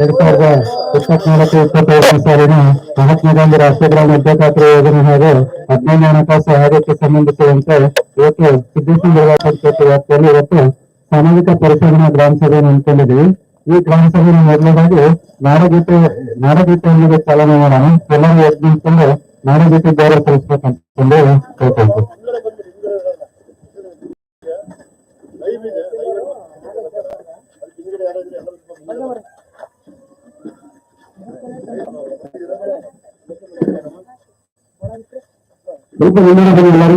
ಎರಡ್ ಸಾವಿರದ ರಾಷ್ಟ್ರೀಯ ಗ್ರಾಮ ಯೋಜನೆ ಹಾಗೂ ಹದಿನೈದು ಹಣಕಾಸು ಆಯೋಗಕ್ಕೆ ಸಂಬಂಧಿಸಿದಂತೆ ಇವತ್ತು ಸಿದ್ದೇಶ್ವರ ಸಾಮಾಜಿಕ ಪರಿಶೀಲನಾ ಗ್ರಾಮ ಸಭೆಯನ್ನು ಹಮ್ಮಿಕೊಂಡಿದ್ದೀವಿ? ಈ ಗ್ರಾಮ ಸಭೆಯ ಮೊದಲನೇದಾಗಿ ನಾಡಗೀತೆ ನಾಡಗೀತೆಯೊಂದಿಗೆ ಚಾಲನೆ ಮಾಡೋಣ. ಎಲ್ಲರೂ ನಿಂತ್ಕೊಂಡು ನಾಡಗೀತೆ ಗೌರವ ಸಲ್ಲಿಸಬೇಕಂತಂದು ಕೇಳ್ಕೊಳ್ತೀವಿ ಸ್ವಲ್ಪ ಮುಂದೆ ಬನ್ನಿ ಎಲ್ಲರೂ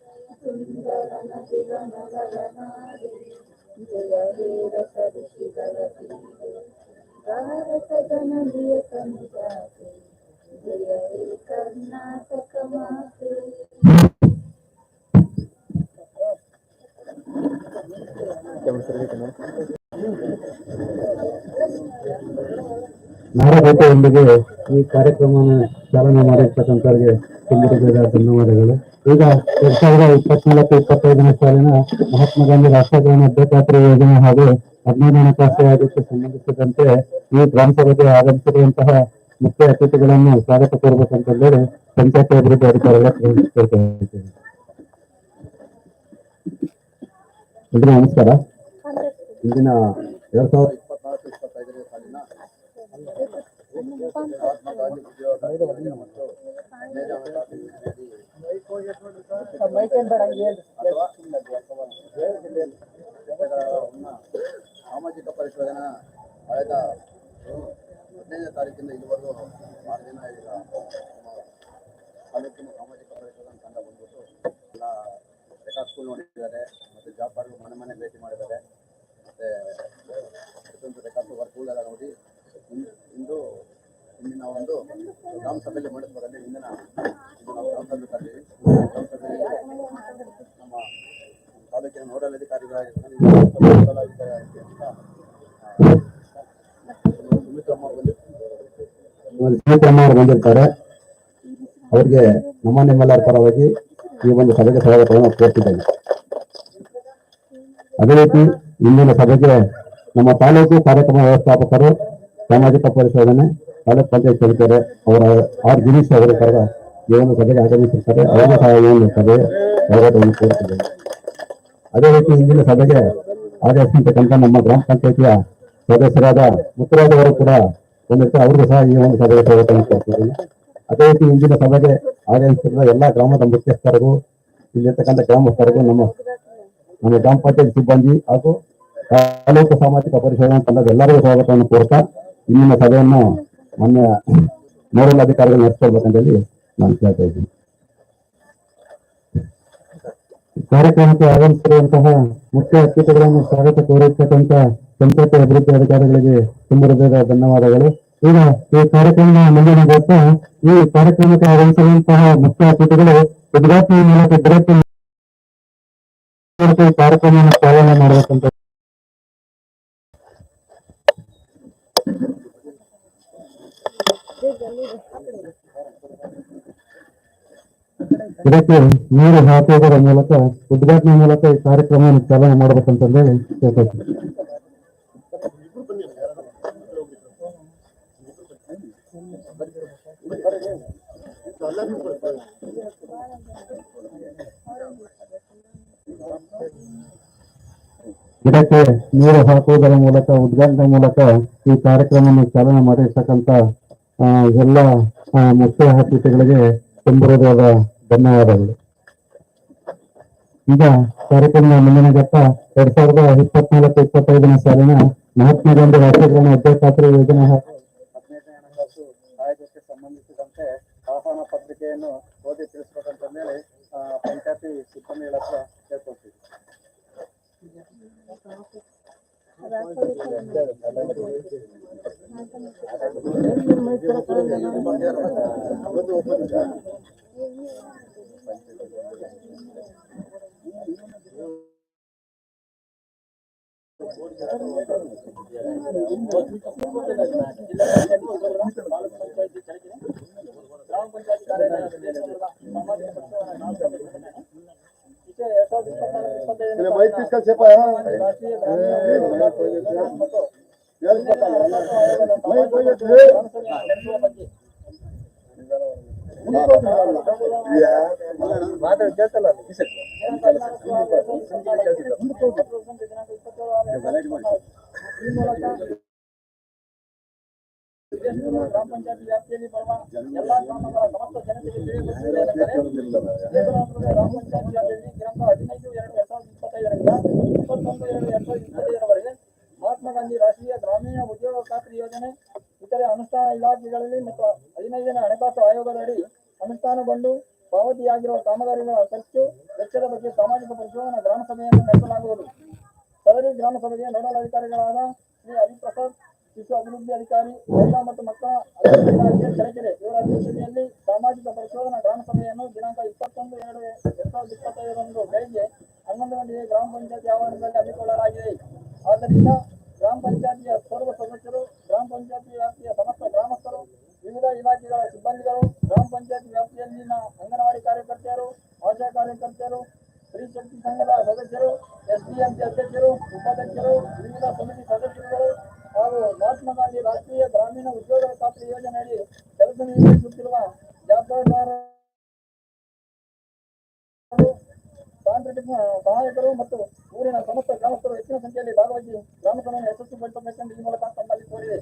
ಜಯ ಕರ್ನಾಟಕ ಈ ಕಾರ್ಯಕ್ರಮವನ್ನು ಚಾಲನೆ ಮಾಡಿರ್ತಕ್ಕಂಥವ್ರಿಗೆ ತುಂಬ ಧನ್ಯವಾದಗಳು. ಈಗ ಎರಡ್ ಸಾವಿರದ ಇಪ್ಪತ್ನಾಲ್ಕು, ಇಪ್ಪತ್ತೈದನೇ ಸಾಲಿನ ಮಹಾತ್ಮ ಗಾಂಧಿ ರಾಷ್ಟ್ರೀಯ ಅಧ್ಯಕ್ಷಾತ್ರೆ ಯೋಜನೆ ಹಾಗೂ ಹದಿನೈದು ಹಣಕಾಸು ಆಯೋಗಕ್ಕೆ ಸಂಬಂಧಿಸಿದಂತೆ ಈ ಗ್ರಾಮ ಸಭೆಗೆ ಆಗಮಿಸಿರುವಂತಹ ಮುಖ್ಯ ಅತಿಥಿಗಳನ್ನು ಸ್ವಾಗತ ಕೋರ್ಬೇಕಂತ ಹೇಳಿ ಪಂಚಾಯತ್ ಅಭಿವೃದ್ಧಿ ಅಧಿಕಾರಿಗಳ ನಮಸ್ಕಾರ. ಇಂದಿನ ಎರಡ್ ಸಾವಿರದ ಇಪ್ಪತ್ನಾಲ್ಕು, ಇಪ್ಪತ್ತೈದನೇ ಸಾಲಿನ ಮಹಾತ್ಮ ಗಾಂಧಿ ಉದ್ಯೋಗ ಮತ್ತು ಹದಿನೈದು ಹಣಕಾಸು ಯೋಜನೆಯಡಿ ಅಥವಾ ಕೆಲಸಗಳನ್ನ ಸಾಮಾಜಿಕ ಪರಿಶೋಧನಾ ಕಳೆದ ಹದಿನೈದನೇ ತಾರೀಕಿಂದ ಇದುವರೆಗೂ ಆರು ದಿನ ಈಗ ತಾಲೂಕಿನ ಸಾಮಾಜಿಕ ಪರಿಶೋಧನಾ ತಂಡ ಬಂದ್ಬಿಟ್ಟು ಎಲ್ಲ ರೆಕಾರ್ಡ್ ಸ್ಕೂಲ್ ನೋಡಿದ್ದಾರೆ ಮತ್ತು ಜಾಬ್ ಮನೆ ಮನೆ ಭೇಟಿ ಮಾಡಿದ್ದಾರೆ ಮತ್ತೆ ಪ್ರತಿಯೊಂದು ರೆಕಾರ್ಡ್ ವರ್ಕ್ ಎಲ್ಲ ನೋಡಿ ಇಂದು ಇಂದು ಇಂದಿನ ಒಂದು ಗ್ರಾಮ ಸಭೆಯಲ್ಲಿ ಇಂದಿನ ಇಂದು ನಾವು ಗ್ರಾಮ ಸಭೆ ಕರೆದಿವಿ ಗ್ರಾಮ ಸಭೆಯಲ್ಲಿ ನಮ್ಮ ತಾಲೂಕಿನ ನೋಡಲ್ ಅಧಿಕಾರಿಗಳಾಗಿರ್ತಾರೆ ನೋಡಲ್ ಅಧಿಕಾರಿ ಆಗಿರ್ತಕ್ಕಂಥ, ಆ, ಸುಮಿತ್ರಮ್ಮ ಅವರು ಬಂದಿರ್ತಾರೆ. ಅವರಿಗೆ ನಮ್ಮ ನಿಮ್ಮೆಲ್ಲರ ಪರವಾಗಿ ಈ ಒಂದು ಸಭೆಗೆ ಸ್ವಾಗತವನ್ನು ಕೋರ್ತಿದ್ದೇನೆ ಅದೇ ರೀತಿ ಇಂದಿನ ಸಭೆಗೆ ನಮ್ಮ ತಾಲೂಕು ಕಾರ್ಯಕ್ರಮ ವ್ಯವಸ್ಥಾಪಕರು, ಸಾಮಾಜಿಕ ಪರಿಶೋಧನೆ, ತಾಲೂಕು ಪಂಚಾಯತ್ ಸದಸ್ಯರು ಅವರ ಆರ್ ಗಿರೀಶ್ ಅವರ ಈ ಒಂದು ಸಭೆಗೆ ಆಗಮಿಸಿರ್ತಾರೆ. ಅವರ ಸಹ ಈ ಸಭೆ ಸ್ವಾಗತವನ್ನು ಅದೇ ರೀತಿ ಇಂದಿನ ಸಭೆಗೆ ಆಗಮಿಸಿರ್ತಕ್ಕಂಥ ನಮ್ಮ ಗ್ರಾಮ ಪಂಚಾಯಿತಿಯ ಸದಸ್ಯರಾದ ಮುತ್ತರಾದವರು ಕೂಡ ಬಂದಿರ್ತಾರೆ. ಅವ್ರಿಗೂ ಸಹ ಈ ಒಂದು ಸಭೆಗೆ ಸ್ವಾಗತವನ್ನು ಕೊಡ್ತಿದ್ದೀನಿ ಅದೇ ರೀತಿ ಇಂದಿನ ಸಭೆಗೆ ಆಗಮಿಸಿರುವ ಎಲ್ಲ ಗ್ರಾಮದ ಮುಖ್ಯಸ್ಥರಿಗೂ, ಇಲ್ಲಿರ್ತಕ್ಕಂಥ ಗ್ರಾಮಸ್ಥರಿಗೂ ನಮ್ಮ ನಮ್ಮ ಗ್ರಾಮ ಪಂಚಾಯತ್ ಸಿಬ್ಬಂದಿ ಹಾಗೂ ತಾಲೂಕು ಸಾಮಾಜಿಕ ಪರಿಶೋಧನಾ ತಂಡದ ಎಲ್ಲರಿಗೂ ಸ್ವಾಗತವನ್ನು ಕೋರ್ತಾ ಇಂದಿನ ಸಭೆಯನ್ನು ಮೊನ್ನೆ ನೋಡಲ್ ಅಧಿಕಾರಿಗಳು ನಡೆಸ್ಕೊಳ್ಬೇಕಂತ ಹೇಳಿ ನಾನು ಕೇಳ್ತಾ ಇದ್ದೀನಿ. ಕಾರ್ಯಕ್ರಮಕ್ಕೆ ಆಗಮಿಸಿರುವಂತಹ ಮುಖ್ಯ ಅತಿಥಿಗಳನ್ನು ಸ್ವಾಗತ ಕೋರಿರ್ತಕ್ಕಂಥ ಪಂಚಾಯತ್ ಅಭಿವೃದ್ಧಿ ಅಧಿಕಾರಿಗಳಿಗೆ ತುಂಬ ಹೃದಯದ ಧನ್ಯವಾದಗಳು. ಈಗ ಈ ಕಾರ್ಯಕ್ರಮ ಮುಂದಿನ ಈ ಕಾರ್ಯಕ್ರಮಕ್ಕೆ ಆಗಮಿಸಿರುವಂತಹ ಮುಖ್ಯ ಅತಿಥಿಗಳು ಉದ್ಘಾಟನೆ ಮೂಲಕ ಈ ಕಾರ್ಯಕ್ರಮವನ್ನು ಚಾಲನೆ ಮಾಡಬೇಕಂತ ಇದಕ್ಕೆ ನೀರು ಹಾಕುವುದರ ಮೂಲಕ ಉದ್ಘಾಟನೆ ಮೂಲಕ ಈ ಕಾರ್ಯಕ್ರಮವನ್ನು ಚಾಲನೆ ಮಾಡಬೇಕಂತ ಹೇಳಿ ಇದಕ್ಕೆ ನೀರು ಹಾಕುವುದರ ಮೂಲಕ, ಉದ್ಘಾಟನೆ ಮೂಲಕ ಈ ಕಾರ್ಯಕ್ರಮವನ್ನು ಚಾಲನೆ ಮಾಡಿರ್ತಕ್ಕಂಥ ಎಲ್ಲ ಮುಖ್ಯ ಅತಿಥಿಗಳಿಗೆ ತುಂಬ ಹೃದಯದ ಧನ್ಯವಾದಗಳು ಈಗ ಕಾರ್ಯಕ್ರಮದ ಮುಂದಿನ ಘಟ್ಟ ಎರಡ್ ಸಾವಿರದ ಇಪ್ಪತ್ನಾಲ್ಕು ಇಪ್ಪತ್ತೈದನೇ ಸಾಲಿನ ಮಹಾತ್ಮ ಗಾಂಧಿ ರಾಷ್ಟ್ರೀಯ ಅಧ್ಯಕ್ಷಾತ್ರೆ ಯೋಜನೆ ಹಾಗೂ ಹದಿನೈದನೇ ಹಣಕಾಸು ಆಯೋಗಕ್ಕೆ ಸಂಬಂಧಿಸಿದಂತೆ ಆಹ್ವಾನ ಪತ್ರಿಕೆಯನ್ನು ಓದಿ ತಿಳಿಸ್ಬೇಕಂತ ಹೇಳಿ ಆ, ಪಂಚಾಯತಿ ಸಿಬ್ಬಂದಿಗಳ ಹತ್ರ ಕೇಳ್ಕೊಳ್ತೀವಿ ಗ್ರಾಮ ಪಂಚಾಯತ್ ಈ ಗ್ರಾಮ ವ್ಯಾಪ್ತಿಯಲ್ಲಿ ಬರುವ ಎಲ್ಲಾ ಗ್ರಾಮಗಳ ಸಮಸ್ತ ಜನತೆಗೆ ಗ್ರಾಮ ದಿನಾಂಕ ಹದಿನೈದು ಎರಡು ಎರಡ್ ಸಾವಿರದ ಇಪ್ಪತ್ತೈದರಿಂದ ಇಪ್ಪತ್ತೊಂದು ಎರಡು ಎರಡ್ ಸಾವಿರದ ಇಪ್ಪತ್ತೈದರವರೆಗೆ ಮಹಾತ್ಮ ಗಾಂಧಿ ರಾಷ್ಟ್ರೀಯ ಗ್ರಾಮೀಣ ಉದ್ಯೋಗ ಖಾತ್ರಿ ಯೋಜನೆ ಇತರೆ ಅನುಷ್ಠಾನ ಇಲಾಖೆಗಳಲ್ಲಿ ಮತ್ತು ಹದಿನೈದನೇ ಹಣಕಾಸು ಆಯೋಗದಡಿ ಅನುಷ್ಠಾನಗೊಂಡು ಪಾವತಿಯಾಗಿರುವ ಕಾಮಗಾರಿಗಳ ಖರ್ಚು ವೆಚ್ಚದ ಬಗ್ಗೆ ಸಾಮಾಜಿಕ ಪರಿಶೋಧನಾ ಗ್ರಾಮ ಸಭೆಯನ್ನು ನಡೆಸಲಾಗುವುದು. ಸದರಿ ಗ್ರಾಮ ಸಭೆಗೆ ನೋಡಲ್ ಅಧಿಕಾರಿಗಳಾದ ಶ್ರೀ ಹರಿಪ್ರಸಾದ್, ಶಿಶು ಅಭಿವೃದ್ಧಿ ಅಧಿಕಾರಿ, ಮಹಿಳಾ ಮತ್ತು ಮಕ್ಕಳ ಇಲಾಖೆ ಚಳ್ಳಕೆರೆ ಇವರ ಅಧ್ಯಕ್ಷತೆಯಲ್ಲಿ ಸಾಮಾಜಿಕ ಪರಿಶೋಧನಾ ಗ್ರಾಮ ಸಭೆಯನ್ನು ದಿನಾಂಕ ಇಪ್ಪತ್ತೊಂದು ಎರಡು ಎರಡ್ ಸಾವಿರದ ಇಪ್ಪತ್ತೈದರಂದು ಬೆಳಿಗ್ಗೆ ಹನ್ನೊಂದು ಗಂಟೆಗೆ ಗ್ರಾಮ ಪಂಚಾಯತಿ ಆವರಣದಲ್ಲಿ ಹಮ್ಮಿಕೊಳ್ಳಲಾಗಿದೆ. ಆದ್ದರಿಂದ ಗ್ರಾಮ ಪಂಚಾಯತಿಯ ಸರ್ವ ಸದಸ್ಯರು, ಗ್ರಾಮ ಪಂಚಾಯತಿ ವ್ಯಾಪ್ತಿಯ ಸಮಸ್ತ ಗ್ರಾಮಸ್ಥರು, ವಿವಿಧ ಇಲಾಖೆಗಳ ಸಿಬ್ಬಂದಿಗಳು ಸಂಘದ ಸದಸ್ಯರು ಎಸ್ಡಿಎಂಸಿ ಅಧ್ಯಕ್ಷರು ಉಪಾಧ್ಯಕ್ಷರು ವಿವಿಧ ಸಮಿತಿ ಸದಸ್ಯರುಗಳು ಹಾಗೂ ಮಹಾತ್ಮ ಗಾಂಧಿ ರಾಷ್ಟ್ರೀಯ ಗ್ರಾಮೀಣ ಉದ್ಯೋಗ ಖಾತ್ರಿ ಯೋಜನೆಯಡಿ ಕೆಲಸ ನಿರ್ವಹಿಸುತ್ತಿರುವ ತಾಂತ್ರಿಕ ಸಹಾಯಕರು ಮತ್ತು ಊರಿನ ಸಮಸ್ತ ಗ್ರಾಮಸ್ಥರು ಹೆಚ್ಚಿನ ಸಂಖ್ಯೆಯಲ್ಲಿ ಭಾಗವಹಿಸಿ ಗ್ರಾಮ ಸಭೆಯನ್ನು ಪಡಿಸಬೇಕೆಂದು ಈ ಮೂಲಕ ತಮ್ಮಲ್ಲಿ ಕೋರಿದೆ.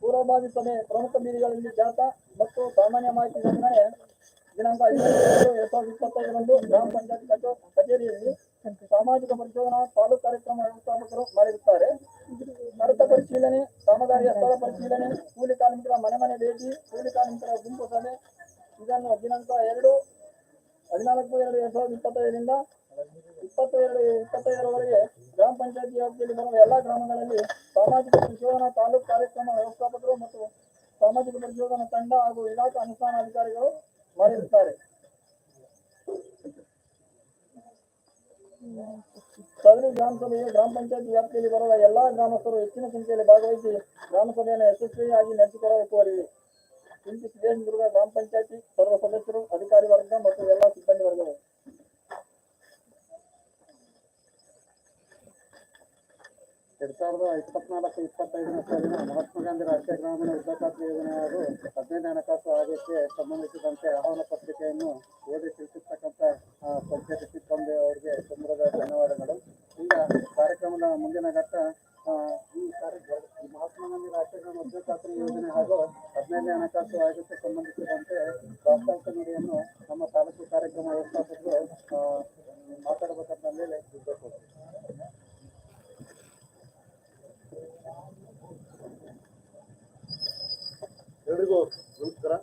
ಪೂರ್ವಭಾವಿ ಸಭೆ ಪ್ರಮುಖ ಬೀದಿಗಳಲ್ಲಿ ಜಾಥಾ ಮತ್ತು ಸಾಮಾನ್ಯ ಮಾಹಿತಿ ಅಂದರೆ ದಿನಾಂಕ ಹದಿನೈದು ಎರಡು ಸಾವಿರದ ಇಪ್ಪತ್ತೈದರಂದು ಗ್ರಾಮ ಪಂಚಾಯತ್ ಕಚೋ- ಕಚೇರಿಯಲ್ಲಿ ಸಾಮಾಜಿಕ ಪರಿಶೋಧನಾ ತಾಲೂಕು ಕಾರ್ಯಕ್ರಮ ವ್ಯವಸ್ಥಾಪಕರು ಮಾಡಿರುತ್ತಾರೆ. ನಡತ ಪರಿಶೀಲನೆ ಕಾಮಗಾರಿಯ ಸ್ಥಳ ಪರಿಶೀಲನೆ, ಕೂಲಿ ಕಾರ್ಮಿಕರ ಮನೆ ಮನೆ ಭೇಟಿ, ಕೂಲಿ ಕಾರ್ಮಿಕರ ಗುಂಪು ಸಭೆ, ಇದನ್ನು ದಿನಾಂಕ ಎರಡು, ಹದಿನಾಲ್ಕು ಎರಡು ಎರಡ್ ಸಾವಿರದ ಇಪ್ಪತ್ತೈದರಿಂದ ಇಪ್ಪತ್ತು ಎರಡು ಇಪ್ಪತ್ತೈದರವರೆಗೆ ಗ್ರಾಮ ಪಂಚಾಯತ್ ವ್ಯಾಪ್ತಿಯಲ್ಲಿ ಬರುವ ಎಲ್ಲಾ ಗ್ರಾಮಗಳಲ್ಲಿ ಸಾಮಾಜಿಕ ಪರಿಶೋಧನಾ ತಾಲೂಕು ಕಾರ್ಯಕ್ರಮ ವ್ಯವಸ್ಥಾಪಕರು ಮತ್ತು ಸಾಮಾಜಿಕ ಪರಿಶೋಧನಾ ತಂಡ ಹಾಗೂ ಇಲಾಖೆ ಅನುಷ್ಠಾನ ಅಧಿಕಾರಿಗಳು ಮಾಡಿರುತ್ತಾರೆ. ಸದರಿ ಗ್ರಾಮ ಸಭೆಯು ಗ್ರಾಮ ಪಂಚಾಯತ್ ವ್ಯಾಪ್ತಿಯಲ್ಲಿ ಬರುವ ಎಲ್ಲಾ ಗ್ರಾಮಸ್ಥರು ಹೆಚ್ಚಿನ ಸಂಖ್ಯೆಯಲ್ಲಿ ಭಾಗವಹಿಸಿ ಗ್ರಾಮ ಸಭೆಯನ್ನು ಯಶಸ್ವಿಯಾಗಿ ನಡೆಸಿಕೊಳ್ಳಲು ಕೋರಿದೆ ಇಂದು ಸಿದ್ದೇಶ್ವರ ಗ್ರಾಮ ಪಂಚಾಯತಿ ಸರ್ವ ಸದಸ್ಯರು, ಅಧಿಕಾರಿ ವರ್ಗ ಮತ್ತು ಎಲ್ಲಾ ಸಿಬ್ಬಂದಿ ವರ್ಗಗಳು ಎರಡ್ ಸಾವಿರದ ಇಪ್ಪತ್ನಾಲ್ಕು ಇಪ್ಪತ್ತೈದನೇ ಸಾಲಿನ ಮಹಾತ್ಮ ಗಾಂಧಿ ರಾಷ್ಟ್ರೀಯ ಗ್ರಾಮೀಣ ಉದ್ಯೋಗ ಖಾತ್ರಿ ಯೋಜನೆ ಹಾಗೂ ಹದಿನೈದು ಹಣಕಾಸು ಆಯೋಗಕ್ಕೆ ಸಂಬಂಧಿಸಿದಂತೆ ಆಹ್ವಾನ ಪತ್ರಿಕೆಯನ್ನು ಓದಿ ತಿಳಿಸಿರ್ತಕ್ಕಂಥ ಪಂಚಾಯತ್ ಸಿಬ್ಬಂದಿ ಅವರಿಗೆ ತುಂಬರದ ಧನ್ಯವಾದಗಳು. ಈಗ ಕಾರ್ಯಕ್ರಮದ ಮುಂದಿನ ಘಟ್ಟ ಈ ಕಾರ್ಯಕ್ರಮ ಮಹಾತ್ಮ ಗಾಂಧಿ ರಾಷ್ಟ್ರೀಯ ಗ್ರಾಮ ಖಾತ್ರಿ ಯೋಜನೆ ಹಾಗೂ ಹದಿನೈದನೇ ಹಣಕಾಸು ಆಯೋಗಕ್ಕೆ ಸಂಬಂಧಿಸಿದಂತೆ ಪ್ರಾಸ್ತಾವಿಕ ನುಡಿಯನ್ನು ನಮ್ಮ ತಾಲೂಕು ಕಾರ್ಯಕ್ರಮ ವ್ಯವಸ್ಥಾಪಕರು ಮಾತಾಡಬೇಕಂತ ಇರಬೇಕು ಎಲ್ರಿಗೂ ನಮಸ್ಕಾರ.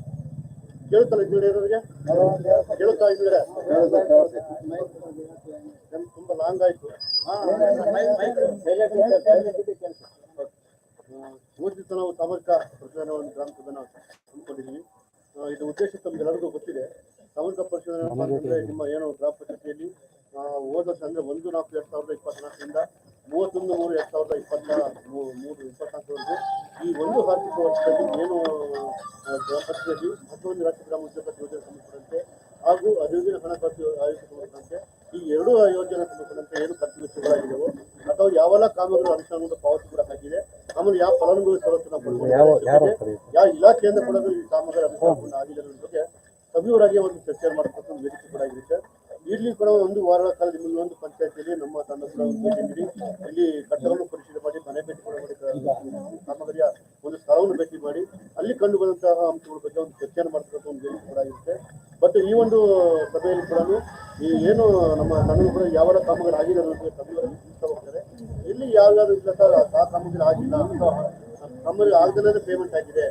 ಕೇಳುತ್ತಲ್ಲ ಇಂಜಿನಿಯರ್ಗೆ ಕೇಳುತ್ತಾ ಇಂಜಿನಿಯರ್ ತುಂಬಾ ಲಾಂಗ್ ಆಯ್ತು. ದಿವಸ ನಾವು ಸಾಮಾಜಿಕ ಪರಿಶೋಧನೆ ಒಂದು ಗ್ರಾಮ ನಾವು ಹಮ್ಮಿಕೊಂಡಿದ್ದೀವಿ. ಇದು ಉದ್ದೇಶ ತಮ್ಗೆಲ್ಲರಿಗೂ ಗೊತ್ತಿದೆ. ಪರಿಶೋಧನೆ ಅಂತಂದ್ರೆ ನಿಮ್ಮ ಏನು ಗ್ರಾಮ ಪಂಚಾಯತಿಯಲ್ಲಿ ಹೋದ ವರ್ಷ ಅಂದ್ರೆ ಒಂದು ನಾಲ್ಕು ಎರಡ್ ಸಾವಿರದ ಇಪ್ಪತ್ನಾಲ್ಕರಿಂದ ಮೂವತ್ತೊಂದು ಮೂರು ಎರಡ್ ಸಾವಿರದ ಇಪ್ಪತ್ತ ಮೂರು ಇಪ್ಪತ್ನಾಲ್ಕರವರೆಗೂ ಈ ಒಂದು ಆರ್ಥಿಕ ವರ್ಷದಲ್ಲಿ ಏನು ಗ್ರಾಮ ಪಂಚಾಯತಿ ಮತ್ತೊಂದು ರಾಜ್ಯ ಗ್ರಾಮ ಉದ್ಯೋಗ ಯೋಜನೆ ಸಂಬಂಧಪಟ್ಟಂತೆ ಹಾಗೂ ಅಭಿವೃದ್ಧಿ ಹಣಕಾಸು ಆಯೋಗ ಸಂಬಂಧಪಟ್ಟಂತೆ ಈ ಎರಡು ಯೋಜನೆ ಸಂಬಂಧಪಟ್ಟಂತೆ ಏನು ಖರ್ಚು ಅಥವಾ ಯಾವೆಲ್ಲ ಕಾಮಗಾರಿ ಅನುಷ್ಠಾನದ ಪಾವತಿ ಕೂಡ ಆಗಿದೆ. ಆಮೇಲೆ ಯಾವ ಫಲಾನುಭವಿ ಸವಲತ್ತನ್ನ ಪಡೆದಿದ್ದಾರೆ ಯಾವ ಇಲಾಖೆಯಿಂದ ಕೂಡ ಈ ಕಾಮಗಾರಿ ಅನುಷ್ಠಾನ ಆಗಿದೆ ಅನ್ನೋದ್ರ ಬಗ್ಗೆ ಸಭೆಯವರಾಗಿ ಒಂದು ಚರ್ಚೆ ಮಾಡತಕ್ಕಂಥ ಒಂದು ವೇದಿಕೆ ಕೂಡ ಆಗಿರುತ್ತೆ ಇಲ್ಲಿ ಕೂಡ ಒಂದು ವಾರ ಕಾಲ ನಿಮಗೆ ಒಂದು ಪಂಚಾಯತಿಯಲ್ಲಿ ನಮ್ಮ ತಂಡ ಕೂಡ ಭೇಟಿ ನೀಡಿ. ಇಲ್ಲಿ ಕಟ್ಟಡವನ್ನು ಪರಿಶೀಲನೆ ಮಾಡಿ, ಮನೆ ಭೇಟಿ ಕೂಡ ಮಾಡಿ, ಕಾಮಗಾರಿಯ ಒಂದು ಸ್ಥಳವನ್ನು ಭೇಟಿ ಮಾಡಿ, ಅಲ್ಲಿ ಕಂಡು ಬಂದಂತಹ ಅಂಶಗಳ ಬಗ್ಗೆ ಒಂದು ಚರ್ಚೆಯನ್ನು ಮಾಡ್ತಕ್ಕಂಥ ಒಂದು ಬೇಡಿಕೆ ಕೂಡ ಆಗಿರುತ್ತೆ ಬಟ್ ಈ ಒಂದು ಸಭೆಯಲ್ಲಿ ಕೂಡ ಈ ಏನು ನಮ್ಮ ತಂಡ ಕೂಡ ಯಾವ ಕಾಮಗಾರಿ ಆಗಿದೆ ಅನ್ನೋದಕ್ಕೆ ಹೋಗ್ತಾರೆ. ಇಲ್ಲಿ ಯಾವ್ಯಾವ ಆ ಕಾಮಗಾರಿ ಆಗಿಲ್ಲ ಅಥವಾ ಕಾಮಗಾರಿ ಆಗದೇ ಪೇಮೆಂಟ್ ಆಗಿದೆ.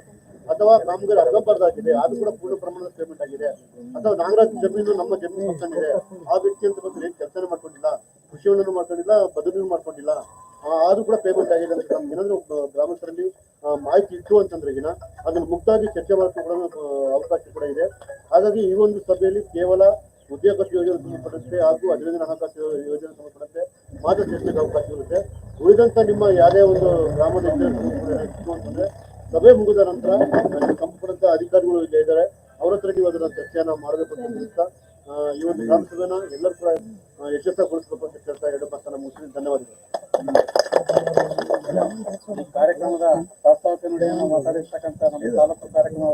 ಅಥವಾ ಕಾಮಗಾರಿ ಅರ್ಧಂಬರ್ಧಾಗಿದೆ ಅದು ಕೂಡ ಪೂರ್ಣ ಪ್ರಮಾಣದ ಪೇಮೆಂಟ್ ಆಗಿದೆ. ಅಥವಾ ನಾಗರಾಜ್ ಜಮೀನು ನಮ್ಮ ಜಮೀನು ಮಾಡ್ಕೊಂಡಿದೆ ಆ ವ್ಯಕ್ತಿ ಅಂತ ಬಂದ್ರೆ ಕೆಲಸನೇ ಮಾಡ್ಕೊಂಡಿಲ್ಲ ಕೃಷಿ ಹೊಂಡನೂ ಮಾಡ್ಕೊಂಡಿಲ್ಲ ಬದಲು ಮಾಡ್ಕೊಂಡಿಲ್ಲ. ಆದ್ರೂ ಕೂಡ ಪೇಮೆಂಟ್ ಆಗಿದೆ ಅಂತ ನಮ್ಗೆ ಏನಾದ್ರು ಗ್ರಾಮಸ್ಥರಲ್ಲಿ ಮಾಹಿತಿ ಇತ್ತು ಅಂತಂದ್ರೆ ಈಗಿನ ಅದನ್ನ ಮುಕ್ತಾಗಿ ಚರ್ಚೆ ಮಾಡ್ಕೊಳ್ಳೋ ಅವಕಾಶ ಕೂಡ ಇದೆ. ಹಾಗಾಗಿ ಈ ಒಂದು ಸಭೆಯಲ್ಲಿ ಕೇವಲ ಉದ್ಯೋಗ ಯೋಜನೆ ಸಂಬಂಧಪಟ್ಟಂತೆ ಹಾಗೂ ಹದಿನೈದು ಹಣಕಾಸು ಯೋಜನೆ ಸಂಬಂಧಪಟ್ಟಂತೆ ಮಾತ್ರ ಚರ್ಚೆಗೆ ಅವಕಾಶ ಇರುತ್ತೆ. ಉಳಿದಂತ ನಿಮ್ಮ ಯಾವುದೇ ಒಂದು ಗ್ರಾಮದ ಸಭೆ ಮುಗಿದ ನಂತರ ಸಂಬಂಧಪಟ್ಟಂತ ಅಧಿಕಾರಿಗಳು ಇದ್ದಾರೆ. ಅವ್ರ ಹತ್ರ ನೀವು ಅದನ್ನ ಚರ್ಚೆಯನ್ನ ಮಾಡಬೇಕು ಅಂತ ಈ ಒಂದು ಗ್ರಾಮ ಸಭೆನ ಎಲ್ಲರೂ ಕೂಡ ಯಶಸ್ವಿಗೊಳಿಸಬೇಕು ಅಂತ ಕೇಳ್ತಾ ಯಡಿಯೂರಪ್ಪ ನಮ್ಮ ಮುಸ್ಲಿಂ ಧನ್ಯವಾದಗಳು. ಈ ಕಾರ್ಯಕ್ರಮದ ಪ್ರಾಸ್ತಾವಿಕ ನೋಡಿ ಮಾತಾಡಿರ್ತಕ್ಕಂಥ ನಮ್ಮ ತಾಲೂಕು ಕಾರ್ಯಕ್ರಮ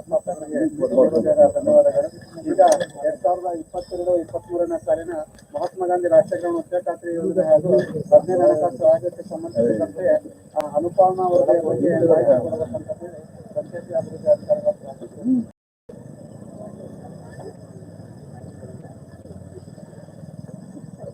ಧನ್ಯವಾದಗಳು. ಈಗ ಎರಡ್ ಸಾವಿರದ ಇಪ್ಪತ್ತೆರಡು, ಇಪ್ಪತ್ಮೂರನೇ ಸಾಲಿನ ಮಹಾತ್ಮ ಗಾಂಧಿ ರಾಷ್ಟ್ರೀಯ ಉದ್ಯೋಗ ಖಾತ್ರಿ ಯೋಜನೆ ಹಾಗೂ ಹದಿನೈದು ಹಣಕಾಸು ಆಯೋಗಕ್ಕೆ ಸಂಬಂಧಿಸಿದಂತೆ ಅನುಪಾಲನಾ ವರದಿಯ ಬಗ್ಗೆ ಹೇಳಿ ಪಂಚಾಯತಿ ಅಭಿವೃದ್ಧಿ ಅಧಿಕಾರಿಗಳ ಪ್ರಾರ್ಥನೆ. ನೀರು ತಗೊಂಬರೋದು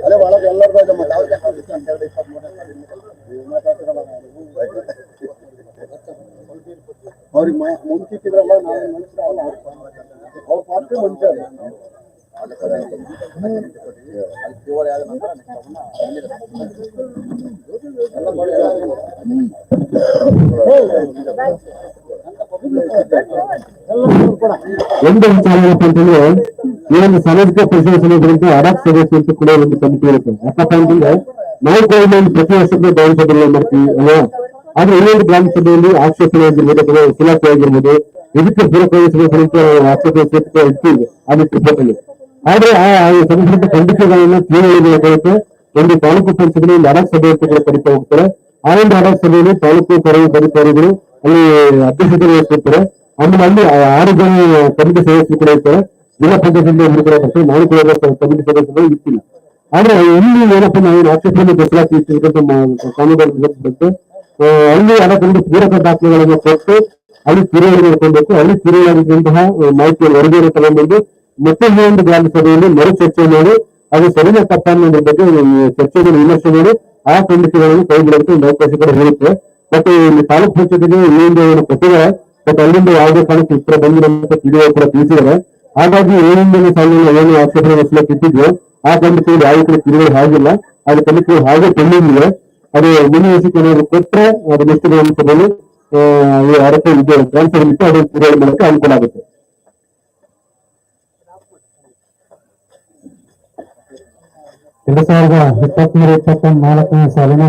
ಅದೇ ಒಳಗೆ ಎಲ್ಲರಿಗೂ ಇದೆ ಮತ್ತೆ ಅವ್ರಿಗೆ ಹಾಕಿದ್ದು ಹನ್ನೆರಡು ಇಪ್ಪತ್ಮೂರು ನೀವು ಮಾತಾಡ್ತಿರಲ್ಲ ನೀವು ಅವ್ರಿಗೆ ಮುಂಚಿಟ್ಟಿದ್ರಲ್ಲ ನಾವು ಮನುಷ್ಯರಲ್ಲ ಅವ್ರ ಪಾತ್ರ ಮನುಷ್ಯ ಅಲ್ಲಿ ಪ್ಯೂರ್ ಆದ ನಂತರ next ಅವನ್ನ ಎಲ್ಲ ಒಂದು ವಿಚಾರ ಏನಪ್ಪ ಅಂತಂದ್ರೆ ಈ ಒಂದು ಸಾಮಾಜಿಕ ಪರಿಶೀಲನೆ ಕುರಿತು ಅಡಾಕ್ ಸದಸ್ಯ ಅಂತ ಕೂಡ ಒಂದು ಕಮಿಟಿ ಇರುತ್ತೆ ಯಾಕಪ್ಪ ಅಂತಂದ್ರೆ ನಾವು ಕೂಡ ಒಂದು ಪ್ರತಿ ವರ್ಷಕ್ಕೆ ಗ್ರಾಮ ಸಭೆಗಳು ಮಾಡ್ತೀವಿ ಅಲ್ವಾ ಆದ್ರೆ ಈ ಒಂದು ಗ್ರಾಮ ಸಭೆಯಲ್ಲಿ ಆಕ್ಷೇಪಣೆ ಆಗಿರ್ಬೋದು ಅಥವಾ ವಸೂಲಾತಿ ಆಗಿರ್ಬೋದು ಇದಕ್ಕೆ ಪೂರಕವಾಗಿ ಕುರಿತು ಆಕ್ಷೇಪಣೆ ಸೂಚಕ ಇರ್ತೀವಿ ಆ ಆದರೆ ಆದ್ರೆ ಆ ಸಂಬಂಧಿಸಿದ ಖಂಡಿತಗಳನ್ನ ತೀವ್ರಗೊಳಿಸಬೇಕು ಒಂದು ತಾಲೂಕು ಪಂಚಾಯತ್ನಲ್ಲಿ ಒಂದು ಅಡಾಕ್ ಸಭೆ ಅಂತ ಹೋಗ್ತಾರೆ. ಆ ಒಂದು ಅಡಾಕ್ ಸಭೆಯಲ್ಲಿ ತಾಲೂಕು ಕರವು ಅಧಿಕಾರಿಗಳು ಅಲ್ಲಿ ಅಧ್ಯಕ್ಷತೆ ವಹಿಸಿರ್ತಾರೆ ಆಮೇಲೆ ಅಲ್ಲಿ ಆರು ಜನ ಕಮಿಟಿ ಸದಸ್ಯರು ಕೂಡ ಇರ್ತಾರೆ. ಜಿಲ್ಲಾ ಪಂಚಾಯತ್ ಕೂಡ ಬರ್ತಾರೆ ನಾನು ಕೂಡ ಕಮಿಟಿ ಸದಸ್ಯರು ಇರ್ತಿಲ್ಲ. ಆದ್ರೆ ಇಲ್ಲಿ ಏನಪ್ಪ ನಾವು ಆಕ್ಷೇಪಣೆ ಇಟ್ಟಿರ್ತಕ್ಕಂಥ ಕಾನೂನು ಅಲ್ಲಿ ಅದಕ್ಕೊಂದು ಪೂರಕ ದಾಖಲೆಗಳನ್ನು ಕೊಟ್ಟು ಅಲ್ಲಿ ತಿರುವಳಿ ಮಾಡ್ಕೊಳ್ಬೇಕು ಅಲ್ಲಿ ತಿರುವಳಿಯಾದಂತಹ ಮಾಹಿತಿಯನ್ನು ವರದಿಯನ್ನು ತಗೊಂಡ್ಬಂದು ಮತ್ತೆ ಈ ಒಂದು ಗ್ರಾಮ ಸಭೆಯಲ್ಲಿ ಮರು ಚರ್ಚೆ ಮಾಡಿ ಅದು ಸರಿನ ತಪ್ಪ ಅನ್ನೋದ್ರ ಬಗ್ಗೆ ಚರ್ಚೆಗೆ ವಿಮರ್ಶೆ ಮಾಡಿ ಆ ಖಂಡಿತಗಳನ್ನು ಕೈ ಬಿಡೋದಕ್ಕೆ ಒಂದು ಅವಕಾಶ ಕೂಡ ಇರುತ್ತೆ ಮತ್ತೆ ಇಲ್ಲಿ ತಾಲೂಕು ಪಂಚಾಯತ್ಗೆ ಇನ್ನೊಂದು ಏನು ಕೊಟ್ಟಿದ್ದಾರೆ ಬಟ್ ಅಲ್ಲಿಂದ ಯಾವುದೇ ಕಾರಣಕ್ಕೆ ಉತ್ತರ ಬಂದಿಲ್ಲ ಅಂತ ತಿಳಿಯೋ ಕೂಡ ತಿಳಿಸಿದ್ದಾರೆ ಹಾಗಾಗಿ ಏನಿಂದ ಸಾಲಿನ ಏನು ಆಕ್ಷೇಪಣೆ ವಸೂಲಾತಿ ಇಟ್ಟಿದ್ಯೋ ಆ ಖಂಡಿತಗಳು ಯಾವ ಕಡೆ ತಿರುಗಡೆ ಆಗಿಲ್ಲ ಅದು ಖಂಡಿತ ಹಾಗೆ ಪೆಂಡಿಂಗ್ ಇದೆ ಅದು ಮುಂದಿನ ವರ್ಷಕ್ಕೆ ಏನಾದ್ರು ಕೊಟ್ರೆ ಅದು ನೆಕ್ಸ್ಟ್ ಸಭೆಯಲ್ಲಿ ಈ ಆರೋಪ ಇದೆ ಟ್ರಾನ್ಸ್ಫರ್ ಇಟ್ಟು ಅದು ತಿರುಗಡೆ ಮಾಡಕ್ಕೆ ಅನುಕೂಲ ಆಗುತ್ತೆ. ಎರಡು ಸಾವಿರದ ಇಪ್ಪತ್ಮೂರು ಇಪ್ಪತ್ನಾಲ್ಕನೇ ಸಾಲಿನ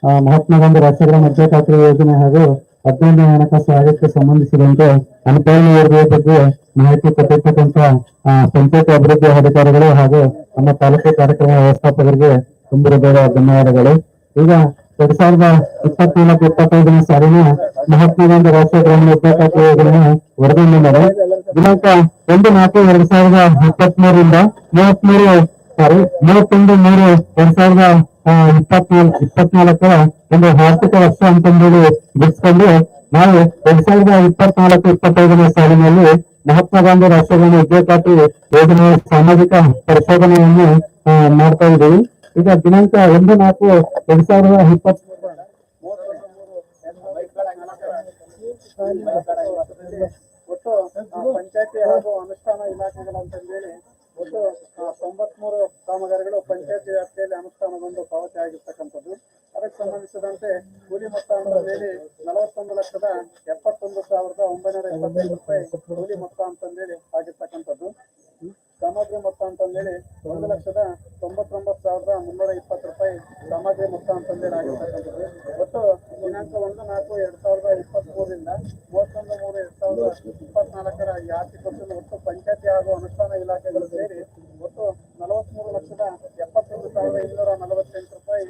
ಆ, ಮಹಾತ್ಮ ಗಾಂಧಿ ರಾಷ್ಟ್ರೀಯ ಮಧ್ಯ ಖಾತ್ರಿ ಯೋಜನೆ ಹಾಗೂ ಹದಿನೈದನೇ ಹಣಕಾಸು ಆಯೋಗಕ್ಕೆ ಸಂಬಂಧಿಸಿದಂತೆ ಅನುಪಾಲನೆ ವರದಿಯ ಬಗ್ಗೆ ಮಾಹಿತಿ ಕೊಟ್ಟಿರ್ತಕ್ಕಂಥ ಆ, ಪಂಚಾಯತ್ ಅಭಿವೃದ್ಧಿ ಅಧಿಕಾರಿಗಳು ಹಾಗೂ ನಮ್ಮ ತಾಲೂಕು ಕಾರ್ಯಕ್ರಮ ವ್ಯವಸ್ಥಾಪಕರಿಗೆ ತುಂಬಿರಬೇಡ ಧನ್ಯವಾದಗಳು. ಈಗ ಎರಡ್ ಸಾವಿರದ ಇಪ್ಪತ್ನಾಲ್ಕು ಇಪ್ಪತ್ತೈದನೇ ಸಾಲಿನ ಮಹಾತ್ಮ ಗಾಂಧಿ ರಾಷ್ಟ್ರೀಯ ಗ್ರಾಮೀಣ ಉದ್ಯೋಗ ಯೋಜನೆ ವರದಿ ಮಾಡಿ ದಿನಾಂಕ ಒಂದು ನಾಲ್ಕು ಎರಡ್ ಸಾವಿರದ ಇಪ್ಪತ್ಮೂರಿಂದ ಮೂವತ್ಮೂರು ಸಾರಿ ಮೂವತ್ತೊಂದು ಮೂರು ಎರಡ್ ಸಾವಿರದ ಇಪ್ಪತ್ನಾಲ್ಕು ಇಪ್ಪತ್ನಾಲ್ಕರ ಒಂದು ಆರ್ಥಿಕ ವರ್ಷ ಅಂತಂದೇಳಿ ಬಿಡಿಸ್ಕೊಂಡು ನಾವು ಎರಡ್ ಸಾವಿರದ ಇಪ್ಪತ್ನಾಲ್ಕು ಇಪ್ಪತ್ತೈದನೇ ಸಾಲಿನಲ್ಲಿ ಮಹಾತ್ಮ ಗಾಂಧಿ ರಾಷ್ಟ್ರೀಯ ಗ್ರಾಮೀಣ ಉದ್ಯೋಗ ಖಾತ್ರಿ ಯೋಜನೆಯ ಸಾಮಾಜಿಕ ಪರಿಶೋಧನೆಯನ್ನು ಮಾಡ್ತಾ ಇದ್ದೀವಿ. ಈಗ ದಿನಾಂಕ ಒಂದು ನಾಲ್ಕು ಎರಡ್ ಸಾವಿರದ ಇಪ್ಪತ್ತ್ ಒಟ್ಟು ಪಂಚಾಯತಿ ಹಾಗೂ ಅನುಷ್ಠಾನ ಇಲಾಖೆಗಳು ಅಂತಂದೇಳಿ ಒಟ್ಟು ತೊಂಬತ್ ತೊಂಬತ್ಮೂರು ಕಾಮಗಾರಿಗಳು ಪಂಚಾಯತಿ ವ್ಯಾಪ್ತಿಯಲ್ಲಿ ಅನುಷ್ಠಾನಗೊಂಡು ಪಾವತಿ ಆಗಿರ್ತಕ್ಕಂಥದ್ದು. ಅದಕ್ಕೆ ಸಂಬಂಧಿಸಿದಂತೆ ಕೂಲಿ ಮೊತ್ತ ಅಂತಂದೇಳಿ ನಲವತ್ತೊಂದು ಲಕ್ಷದ ಎಪ್ಪತ್ತೊಂದು ಸಾವಿರದ ಒಂಬೈನೂರ ಇಪ್ಪತ್ತೈದು ರೂಪಾಯಿ ಕೂಲಿ ಮೊತ್ತ ಅಂತಂದೇಳಿ ಆಗಿರ್ತಕ್ಕಂಥದ್ದು. ಸಮಗ್ರ ಮೊತ್ತ ಅಂತಂದೇಳಿ ಒಂದು ಲಕ್ಷದ ಸಾವಿರದ ಮುನ್ನೂರ ಇಪ್ಪತ್ತು ರೂಪಾಯಿ ಸಮಾಜ ಮೊತ್ತ ಅಂತಂದೇಳಿ ಆಗಿರ್ತಕ್ಕಂಥದ್ದು ಒಟ್ಟು ದಿನಾಂಕ ಒಂದು ನಾಲ್ಕು ಎರಡ್ ಸಾವಿರದ ಇಪ್ಪತ್ತ್ ಮೂರರಿಂದ ಮೂವತ್ತೊಂದು ಮೂರು ಎರಡ್ ಸಾವಿರದ ಇಪ್ಪತ್ನಾಲ್ಕರ ಈ ಆರ್ಥಿಕ ವರ್ಷದ ಒಟ್ಟು ಪಂಚಾಯತಿ ಹಾಗೂ ಅನುಷ್ಠಾನ ಇಲಾಖೆಗಳು ಸೇರಿ ಒಟ್ಟು ನಲವತ್ಮೂರು ಲಕ್ಷದ ಎಪ್ಪತ್ತೊಂದು ಸಾವಿರದ ಇನ್ನೂರ ನಲವತ್ತೆಂಟು ರೂಪಾಯಿ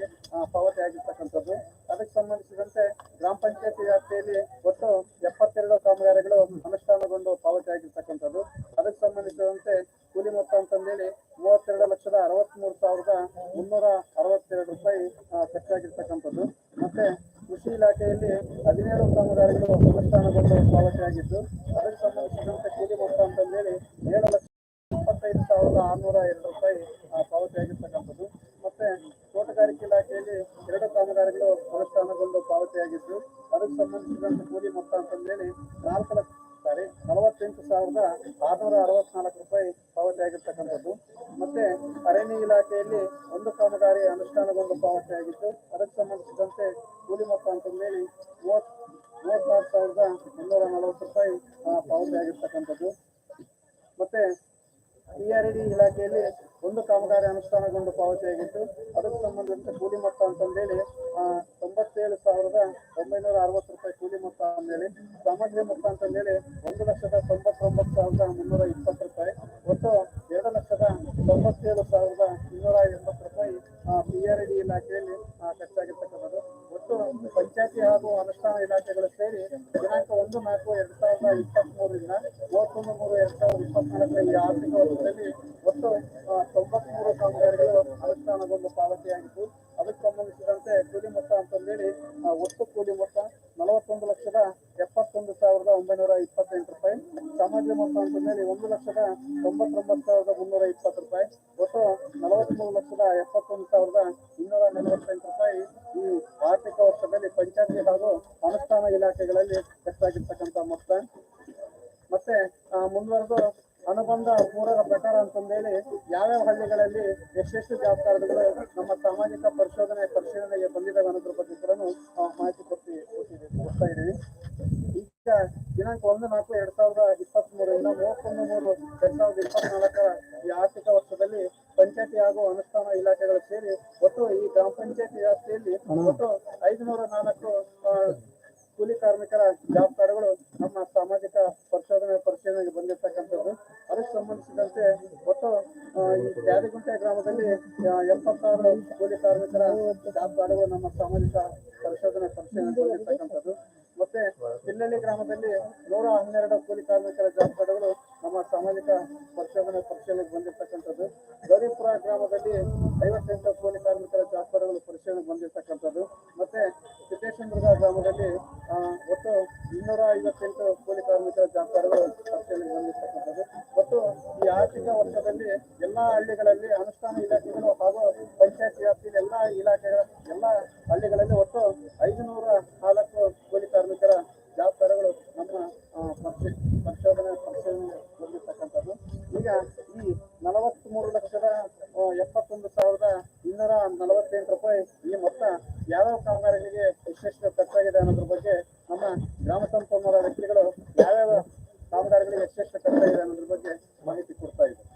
ಪಾವತಿ ಆಗಿರ್ತಕ್ಕಂಥದ್ದು. ಅದಕ್ಕೆ ಸಂಬಂಧಿಸಿದಂತೆ ಗ್ರಾಮ ಪಂಚಾಯತಿ ವ್ಯಾಪ್ತಿಯಲ್ಲಿ ಒಟ್ಟು ಎಪ್ಪತ್ತೆರಡು ಕಾಮಗಾರಿಗಳು ಅನುಷ್ಠಾನಗೊಂಡು ಪಾವತಿ ಆಗಿರ್ತಕ್ಕಂಥದ್ದು. ಅದಕ್ಕೆ ಸಂಬಂಧಿಸಿದಂತೆ ಕೂಲಿ ಮೊತ್ತ ಅಂತಂದೇಳಿ ಮೂವತ್ತೆರಡು ಲಕ್ಷದ ಅರವತ್ಮೂರು ಸಾವಿರದ ಮುನ್ನೂರ ಅರವತ್ತೆರಡು ರೂಪಾಯಿ ಖರ್ಚಾಗಿರ್ತಕ್ಕಂಥದ್ದು. ಮತ್ತೆ ಕೃಷಿ ಇಲಾಖೆಯಲ್ಲಿ ಹದಿನೇಳು ಕಾಮಗಾರಿಗಳು ಅನುಷ್ಠಾನಗೊಂಡು ಪಾವತಿಯಾಗಿದ್ದು, ಅದಕ್ಕೆ ಸಂಬಂಧಿಸಿದಂತೆ ಕೂಲಿ ಮೊತ್ತ ಅಂತಂದೇಳಿ ಏಳು ಲಕ್ಷ ಇಪ್ಪತ್ತೈದು ಸಾವಿರದ ಆರುನೂರ ಎರಡು ರೂಪಾಯಿ ಆ, ಪಾವತಿಯಾಗಿರ್ತಕ್ಕಂಥದ್ದು ಮತ್ತೆ ತೋಟಗಾರಿಕೆ ಇಲಾಖೆಯಲ್ಲಿ ಎರಡು ಕಾಮಗಾರಿಗಳು ಅನುಷ್ಠಾನಗೊಂಡು ಪಾವತಿಯಾಗಿದ್ದು ಅದಕ್ಕೆ ಸಂಬಂಧಿಸಿದಂತೆ ಕೂಲಿ ಮೊತ್ತ ಅಂತಂದೇಳಿ ನಾಲ್ಕು ಲಕ್ಷ ಸಾರಿ ನಲವತ್ತೆಂಟು ಸಾವಿರದ ಆರುನೂರ ಅರವತ್ನಾಲ್ಕು ರೂಪಾಯಿ ಪಾವತಿಯಾಗಿರ್ತಕ್ಕಂಥದ್ದು ಮತ್ತೆ ಅರಣ್ಯ ಇಲಾಖೆಯಲ್ಲಿ ಒಂದು ಕಾಮಗಾರಿ ಅನುಷ್ಠಾನಗೊಂಡು ಪಾವತಿಯಾಗಿದ್ದು ಅದಕ್ಕೆ ಸಂಬಂಧಿಸಿದಂತೆ ಕೂಲಿ ಮೊತ್ತ ಅಂತಂದೇಳಿ ಮೂವತ್ ಮೂವತ್ತಾರು ಸಾವಿರದ ಮುನ್ನೂರ ನಲವತ್ತು ರೂಪಾಯಿ ಆ, ಪಾವತಿಯಾಗಿರ್ತಕ್ಕಂಥದ್ದು ಮತ್ತೆ ಡಿ ಇಲಾಖೆಯಲ್ಲಿ ಒಂದು ಕಾಮಗಾರಿ ಅನುಷ್ಠಾನಗೊಂಡು ಪಾವತಿಯಾಗಿದ್ದು ಅದಕ್ಕೆ ಸಂಬಂಧಿಸಿದಂತೆ ಕೂಲಿ ಮೊತ್ತ ಅಂತಂದೇಳಿ ತೊಂಬತ್ತೇಳು ಸಾವಿರದ ಒಂಬೈನೂರ ಅರವತ್ತು ರೂಪಾಯಿ ಕೂಲಿ ಮೊತ್ತ ಅಂತೇಳಿ ಸಾಮಗ್ರಿ ಮೊತ್ತ ಅಂತಂದೇಳಿ ಒಂದು ಲಕ್ಷದ ತೊಂಬತ್ತೊಂಬತ್ತು ಸಾವಿರದ ಮುನ್ನೂರ ಇಪ್ಪತ್ತು ರೂಪಾಯಿ, ಒಟ್ಟು ಎರಡು ಲಕ್ಷದ ತೊಂಬತ್ತೇಳು ಸಾವಿರದ ಇನ್ನೂರ ಎಂಬತ್ತು ರೂಪಾಯಿ ಪಿ ಆರ್ ಡಿ ಇಲಾಖೆಯಲ್ಲಿ ಖರ್ಚಾಗಿರ್ತಕ್ಕಂಥದ್ದು. ಒಟ್ಟು ಪಂಚಾಯತಿ ಹಾಗೂ ಅನುಷ್ಠಾನ ಇಲಾಖೆಗಳು ಸೇರಿ ದಿನಾಂಕ ಒಂದು ನಾಲ್ಕು ಎರಡು ಸಾವಿರದ ಇಪ್ಪತ್ತ್ ಮೂರರಿಂದ ಮೂವತ್ತೊಂದು ಮೂರು ಎರಡು ಸಾವಿರದ ಇಪ್ಪತ್ನಾಲ್ಕರ ಈ ಆರ್ಥಿಕ ವರ್ಷದಲ್ಲಿ ಒಟ್ಟು ತೊಂಬತ್ಮೂರು ಕಾಮಗಾರಿಗಳು ಅನುಷ್ಠಾನಗೊಂಡು ಪಾವತಿಯಾಗಿತ್ತು ಅದಕ್ಕೆ ಸಂಬಂಧಿಸಿದಂತೆ ಕೂಲಿ ಮೊತ್ತ ಅಂತಂದೇಳಿ ಆ, ಒಟ್ಟು ಕೂಲಿ ಮೊತ್ತ ನಲವತ್ತೊಂದು ಲಕ್ಷದ ಎಪ್ಪತ್ತೊಂದು ಸಾವಿರದ ಒಂಬೈನೂರ ಇಪ್ಪತ್ತೆಂಟು ರೂಪಾಯಿ. ಸಾಮಾಜಿಕ ಮೊತ್ತ ಅಂತಂದೇಳಿ ಒಂದು ಲಕ್ಷದ ತೊಂಬತ್ತೊಂಬತ್ತು ಸಾವಿರದ ಮುನ್ನೂರ ಇಪ್ಪತ್ತು ರೂಪಾಯಿ. ಒಟ್ಟು ನಲವತ್ಮೂರು ಲಕ್ಷದ ಎಪ್ಪತ್ತೊಂದು ಸಾವಿರದ ಇನ್ನೂರ ನಲವತ್ತೆಂಟು ರೂಪಾಯಿ ಈ ಆರ್ಥಿಕ ವರ್ಷದಲ್ಲಿ ಪಂಚಾಯತಿ ಹಾಗೂ ಅನುಷ್ಠಾನ ಇಲಾಖೆಗಳಲ್ಲಿ ಖರ್ಚಾಗಿರ್ತಕ್ಕಂಥ ಮೊತ್ತ. ಮತ್ತೆ ಮುಂದುವರೆದು ಅನುಬಂಧ ಮೂರರ ಪ್ರಕಾರ ಅಂತಂದೇಳಿ ಯಾವ್ಯಾವ ಹಳ್ಳಿಗಳಲ್ಲಿ ಎಷ್ಟೆಷ್ಟು ಜಾಬ್ ಕಾರ್ಡ್ಗಳು ನಮ್ಮ ಸಾಮಾಜಿಕ ಪರಿಶೋಧನೆ ಪರಿಶೀಲನೆಗೆ ಬಂದಿದ್ದಾವೆ ಅನ್ನೋದ್ರ ಬಗ್ಗೆ ಕೂಡ ಮಾಹಿತಿ ಕೊಡ್ತಿ ಕೊಟ್ಟಿದ್ದೀವಿ, ಕೊಡ್ತಾ ಇದ್ದೀವಿ. ದಿನಾಂಕ ಒಂದು ನಾಲ್ಕು ಎರಡ್ ಸಾವಿರದ ಇಪ್ಪತ್ತ್ ಮೂರರಿಂದ ಮೂವತ್ತೊಂದು ಮೂರು ಎರಡ್ ಸಾವಿರದ ಇಪ್ಪತ್ನಾಲ್ಕರ ಈ ಆರ್ಥಿಕ ವರ್ಷದಲ್ಲಿ ಪಂಚಾಯತಿ ಹಾಗೂ ಅನುಷ್ಠಾನ ಇಲಾಖೆಗಳು ಸೇರಿ ಒಟ್ಟು ಈ ಗ್ರಾಮ ಪಂಚಾಯತಿ ವ್ಯಾಪ್ತಿಯಲ್ಲಿ ಒಟ್ಟು ಐದುನೂರ ನಾಲ್ಕು ಕೂಲಿ ಕಾರ್ಮಿಕರ ಜಾಬ್ ಕಾರ್ಡ್ಗಳು ನಮ್ಮ ಸಾಮಾಜಿಕ ಪರಿಶೋಧನೆ ಪರಿಶೀಲನೆಗೆ ಬಂದಿರತಕ್ಕಂಥದ್ದು. ಅದಕ್ಕೆ ಸಂಬಂಧಿಸಿದಂತೆ ಒಟ್ಟು ಈ ಜಾರಿಗುಂಟೆ ಗ್ರಾಮದಲ್ಲಿ ಎಪ್ಪತ್ತಾರು ಕೂಲಿ ಕಾರ್ಮಿಕರ ಜಾಬ್ ಕಾರ್ಡ್ಗಳು ನಮ್ಮ ಸಾಮಾಜಿಕ ಪರಿಶೋಧನೆ ಪರಿಶೀಲನೆಗೆ ಬಂದಿರತಕ್ಕಂಥದ್ದು. ಮತ್ತೆ ಗ್ರಾಮದಲ್ಲಿ ನೂರ ಹನ್ನೆರಡು ಕೂಲಿ ಕಾರ್ಮಿಕರ ಜಾಬ್ ನಮ್ಮ ಸಾಮಾಜಿಕ ಪರಿಶೋಧನೆ ಪರಿಶೀಲನೆಗೆ ಬಂದಿರತಕ್ಕಂಥದ್ದು. ಗೌರಿಪುರ ಗ್ರಾಮದಲ್ಲಿ ಐವತ್ತೆಂಟು ಕೂಲಿ ಕಾರ್ಮಿಕರ ಜಾಬ್ ಕಾರ್ಡ್ಗಳು ಪರಿಶೀಲನೆಗೆ ಬಂದಿರತಕ್ಕಂಥದ್ದು. ಮತ್ತೆ ಸಿದ್ದೇಶ್ವರ ಗ್ರಾಮದಲ್ಲಿ ಒಟ್ಟು ಇನ್ನೂರ ಐವತ್ತೆಂಟು ಕೂಲಿ ಕಾರ್ಮಿಕರ ಜಾಬ್ ಪರಿಶೀಲನೆಗೆ ಬಂದಿರತಕ್ಕಂಥದ್ದು ಒಟ್ಟು ಈ ಆರ್ಥಿಕ ವರ್ಷದಲ್ಲಿ ಎಲ್ಲಾ ಹಳ್ಳಿಗಳಲ್ಲಿ ಅನುಷ್ಠಾನ ಇಲಾಖೆಗಳು ಹಾಗೂ ಪಂಚಾಯತ್ ವ್ಯಾಪ್ತಿಯಲ್ಲಿ ಎಲ್ಲಾ ಇಲಾಖೆಗಳ ಎಲ್ಲಾ ಹಳ್ಳಿಗಳಲ್ಲಿ ಒಟ್ಟು ಐದುನೂರ ನಾಲ್ಕು ಕೂಲಿ ಕಾರ್ಮಿಕರ ಜಾಬ್ ಕಾರ್ಡ್ಗಳು ನಮ್ಮ ಆ, ಪರಿಶೀ- ಪರಿಶೋಧನೆ ಪರಿಶೀಲನೆ ಬಂದಿರತಕ್ಕಂಥದ್ದು ಈಗ ಈ ನಲವತ್ಮೂರು ಲಕ್ಷದ ಆ, ಎಪ್ಪತ್ತೊಂದು ಸಾವಿರದ ಇನ್ನೂರ ನಲವತ್ತೆಂಟು ರೂಪಾಯಿ ಈ ಮೊತ್ತ ಯಾವ್ಯಾವ ಕಾಮಗಾರಿಗಳಿಗೆ ಎಷ್ಟೆಷ್ಟು ಖರ್ಚಾಗಿದೆ ಅನ್ನೋದ್ರ ಬಗ್ಗೆ ನಮ್ಮ ಗ್ರಾಮ ಸಂಪನ್ಮೂಲ ವ್ಯಕ್ತಿಗಳು ಯಾವ್ಯಾವ ಕಾಮಗಾರಿಗಳಿಗೆ ಎಷ್ಟೆಷ್ಟು ಖರ್ಚಾಗಿದೆ ಅನ್ನೋದ್ರ ಬಗ್ಗೆ ಮಾಹಿತಿ ಕೊಡ್ತಾ ಇದ್ದಾರೆ